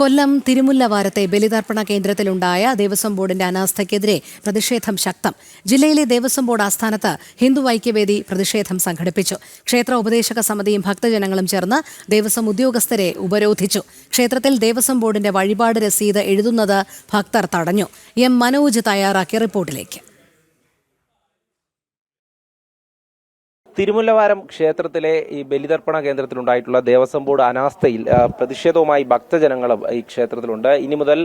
കൊല്ലം തിരുമുല്ലവാരത്തെ ബലിതർപ്പണ കേന്ദ്രത്തിലുണ്ടായ ദേവസ്വം ബോർഡിന്റെ അനാസ്ഥയ്ക്കെതിരെ പ്രതിഷേധം ശക്തം. ജില്ലയിലെ ദേവസ്വം ബോർഡ് ആസ്ഥാനത്ത് ഹിന്ദു ഐക്യവേദി പ്രതിഷേധം സംഘടിപ്പിച്ചു. ക്ഷേത്ര ഉപദേശക സമിതിയും ഭക്തജനങ്ങളും ചേർന്ന് ദേവസ്വം ഉദ്യോഗസ്ഥരെ ഉപരോധിച്ചു. ക്ഷേത്രത്തിൽ ദേവസ്വം ബോർഡിന്റെ വഴിപാട് രസീത് എഴുതുന്നത് ഭക്തർ തടഞ്ഞു. എം മനോജ് തയ്യാറാക്കിയ റിപ്പോർട്ടിലേക്ക്. തിരുമുല്ലവാരം ക്ഷേത്രത്തിലെ ഈ ബലിതർപ്പണ കേന്ദ്രത്തിലുണ്ടായിട്ടുള്ള ദേവസ്വം ബോർഡ് അനാസ്ഥയിൽ പ്രതിഷേധവുമായി ഭക്തജനങ്ങളും ഈ ക്ഷേത്രത്തിലുണ്ട്. ഇനി മുതൽ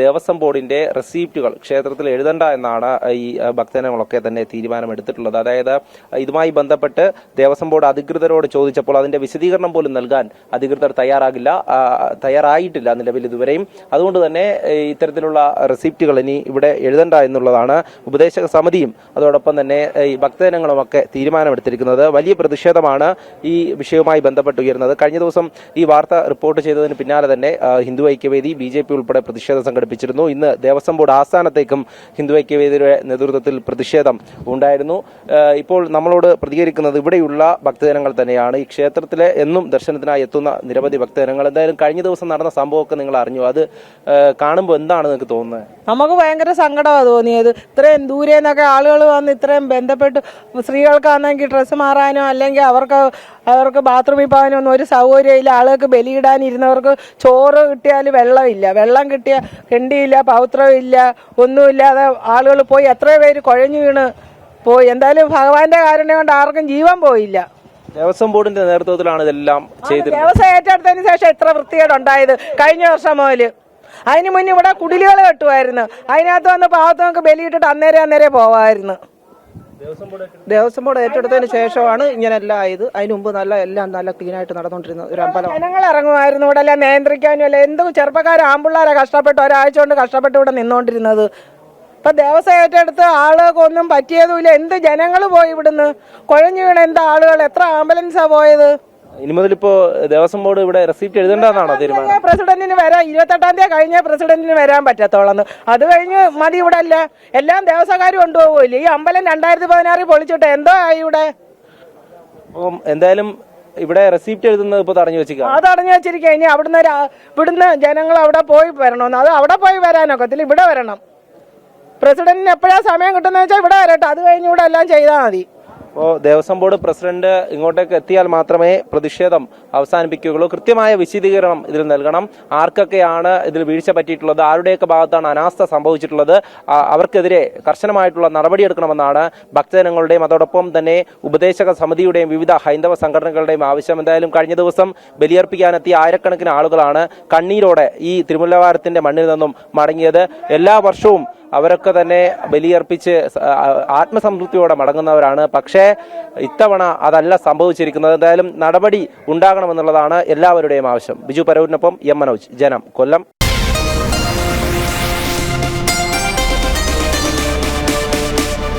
ദേവസ്വം ബോർഡിന്റെ റെസീപ്റ്റുകൾ ക്ഷേത്രത്തിൽ എഴുതണ്ട എന്നാണ് ഈ ഭക്തജനങ്ങളൊക്കെ തന്നെ തീരുമാനമെടുത്തിട്ടുള്ളത്. അതായത് ഇതുമായി ബന്ധപ്പെട്ട് ദേവസ്വം ബോർഡ് അധികൃതരോട് ചോദിച്ചപ്പോൾ അതിന്റെ വിശദീകരണം പോലും നൽകാൻ അധികൃതർ തയ്യാറാകില്ല തയ്യാറായിട്ടില്ല നിലവിൽ ഇതുവരെയും. അതുകൊണ്ട് തന്നെ ഇത്തരത്തിലുള്ള റെസിപ്റ്റുകൾ ഇനി ഇവിടെ എഴുതണ്ട എന്നുള്ളതാണ് ഉപദേശക സമിതിയും അതോടൊപ്പം തന്നെ ഈ ഭക്തജനങ്ങളുമൊക്കെ തീരുമാനമെടുത്തിരിക്കുന്നത്. വലിയ പ്രതിഷേധമാണ് ഈ വിഷയവുമായി ബന്ധപ്പെട്ട് ഉയർന്നത് കഴിഞ്ഞ ദിവസം ഈ വാർത്ത റിപ്പോർട്ട് ചെയ്തതിന് പിന്നാലെ തന്നെ Hindu Aikyavedi B J P ഉൾപ്പെടെ പ്രതിഷേധം സംഘടിപ്പിച്ചിരുന്നു. ഇന്ന് ദേവസ്വം ബോർഡ് ആസ്ഥാനത്തേക്കും ഹിന്ദു ഐക്യവേദിയുടെ നേതൃത്വത്തിൽ പ്രതിഷേധം ഉണ്ടായിരുന്നു. ഇപ്പോൾ നമ്മളോട് പ്രതികരിക്കുന്നത് ഇവിടെയുള്ള ഭക്തജനങ്ങൾ തന്നെയാണ്. ഈ ക്ഷേത്രത്തിലെ എന്നും ദർശനത്തിനായി എത്തുന്ന നിരവധി ഭക്തജനങ്ങൾ. എന്തായാലും കഴിഞ്ഞ ദിവസം നടന്ന സംഭവമൊക്കെ നിങ്ങൾ അറിഞ്ഞു. അത് കാണുമ്പോൾ എന്താണ് നിങ്ങൾക്ക് തോന്നുന്നത്? നമുക്ക് ഭയങ്കര സങ്കടമാണ് തോന്നിയത്. ഇത്രയും ദൂരെ നിന്നൊക്കെ ആളുകൾ വന്ന് ഇത്രയും ബന്ധപ്പെട്ട് സ്ത്രീകൾക്കാണെങ്കിൽ ഡ്രസ്സ് മാറാനോ അല്ലെങ്കിൽ അവർക്ക് അവർക്ക് ബാത്റൂമിൽ പോകാനോ ഒന്നും ഒരു സൗകര്യമില്ല. ആളുകൾക്ക് ബലിയിടാനിരുന്നവർക്ക് ചോറ് കിട്ടിയാൽ വെള്ളമില്ല. വെള്ളം കിട്ടിയ കിണ്ടിയില്ല പൗത്രമില്ല ഒന്നുമില്ലാതെ ആളുകൾ പോയി എത്രയോ പേര് കുഴഞ്ഞു വീണ് പോയി. എന്തായാലും ഭഗവാന്റെ കാരുണ്യം കൊണ്ട് ആർക്കും ജീവൻ പോയില്ല. ദേവസ്വം ബോർഡിന്റെ നേതൃത്വത്തിലാണ് ഇതെല്ലാം ചെയ്തത് ദേവസ്വം ഏറ്റെടുത്തതിന് ശേഷം ഇത്ര വൃത്തികേടുണ്ടായത് കഴിഞ്ഞ വർഷം മുതൽ. അതിന് മുന്നേ ഇവിടെ കുടിലുകൾ കെട്ടുമായിരുന്നു. അതിനകത്ത് വന്ന് പാവത്തങ്ങൾക്ക് ബലിയിട്ടിട്ട് അന്നേരം അന്നേരം പോവായിരുന്നു. ദേവസ്വം ബോർഡ് ഏറ്റെടുത്തതിന് ശേഷമാണ് ഇങ്ങനെ എല്ലാം ആയത്. അതിന് മുമ്പ് നല്ല എല്ലാം നല്ല ക്ലീനായിട്ട് നടന്നുകൊണ്ടിരുന്ന ഒരു അമ്പലം. ജനങ്ങൾ ഇറങ്ങുമായിരുന്നു ഇവിടെ എല്ലാം നിയന്ത്രിക്കാനും അല്ല? എന്ത് ചെറുപ്പക്കാർ ആമ്പിള്ളാരെ കഷ്ടപ്പെട്ട് ഒരാഴ്ച കൊണ്ട് കഷ്ടപ്പെട്ട് ഇവിടെ നിന്നുകൊണ്ടിരുന്നത് ഇപ്പൊ ദേവസ്വം ഏറ്റെടുത്ത് ആളുകൾക്ക് ഒന്നും പറ്റിയതുമില്ല. എന്ത് ജനങ്ങൾ പോയി ഇവിടുന്ന്? കുഴഞ്ഞു വീണ എന്താ ആളുകൾ? എത്ര ആംബുലൻസാ പോയത്? ഇനി മുതൽ ഇപ്പോ ദേവസ്വം ബോർഡ് ഇവിടെ റെസിപ്റ്റ് എഴുതേണ്ടതാണോ തീരുമാനം? പ്രസിഡന്റിന് വരാൻ ഇരുപത്തെട്ടാം തീയതി കഴിഞ്ഞ പ്രസിഡന്റിന് വരാൻ പറ്റത്തോളന്ന്. അത് കഴിഞ്ഞ് മതി ഇവിടെ അല്ല എല്ലാം ദേവസ്വകാരും കൊണ്ടുപോകില്ല ഈ അമ്പലം രണ്ടായിരത്തി പതിനാറിൽ പൊളിച്ചിട്ട് എന്തോ ആയി ഇവിടെ? അപ്പം എന്തായാലും ഇവിടെ റെസിപ്റ്റ് എഴുതുന്നത് ഇപ്പൊ തടഞ്ഞു വെച്ചിരിക്കുക അത് തടഞ്ഞു വെച്ചിരിക്കുക ഇനി അവിടുന്ന് ഇവിടുന്ന് ജനങ്ങൾ അവിടെ പോയി വരണമെന്ന്. അത് അവിടെ പോയി വരാനൊക്കത്തില്ല ഇവിടെ വരണം. പ്രസിഡന്റിന് എപ്പോഴാ സമയം കിട്ടുന്ന വെച്ചാൽ ഇവിടെ വരട്ടെ. അത് കഴിഞ്ഞ് ഇവിടെ എല്ലാം ചെയ്താൽ മതി. അപ്പോൾ ദേവസ്വം ബോർഡ് പ്രസിഡന്റ് ഇങ്ങോട്ടേക്ക് എത്തിയാൽ മാത്രമേ പ്രതിഷേധം അവസാനിപ്പിക്കുകയുള്ളൂ. കൃത്യമായ വിശദീകരണം ഇതിൽ നൽകണം. ആർക്കൊക്കെയാണ് ഇതിൽ വീഴ്ച പറ്റിയിട്ടുള്ളത്? ആരുടെയൊക്കെ ഭാഗത്താണ് അനാസ്ഥ സംഭവിച്ചിട്ടുള്ളത്? അവർക്കെതിരെ കർശനമായിട്ടുള്ള നടപടിയെടുക്കണമെന്നാണ് ഭക്തജനങ്ങളുടെയും അതോടൊപ്പം തന്നെ ഉപദേശക സമിതിയുടെയും വിവിധ ഹൈന്ദവ സംഘടനകളുടെയും ആവശ്യം. എന്തായാലും കഴിഞ്ഞ ദിവസം ബലിയർപ്പിക്കാനെത്തിയ ആയിരക്കണക്കിന് ആളുകളാണ് കണ്ണീരോടെ ഈ തിരുമുല്ലവാരത്തിന്റെ മണ്ണിൽ നിന്നും മടങ്ങിയത്. എല്ലാ വർഷവും അവരൊക്കെ തന്നെ ബലിയർപ്പിച്ച് ആത്മസംതൃപ്തിയോടെ മടങ്ങുന്നവരാണ്. പക്ഷേ ഇത്തവണ അതല്ല സംഭവിച്ചിരിക്കുന്നത്. എന്തായാലും നടപടി ഉണ്ടാകണമെന്നുള്ളതാണ് എല്ലാവരുടെയും ആവശ്യം. ബിജു പരൂരിനൊപ്പം എം മനോജ്. ജനം കൊല്ലം.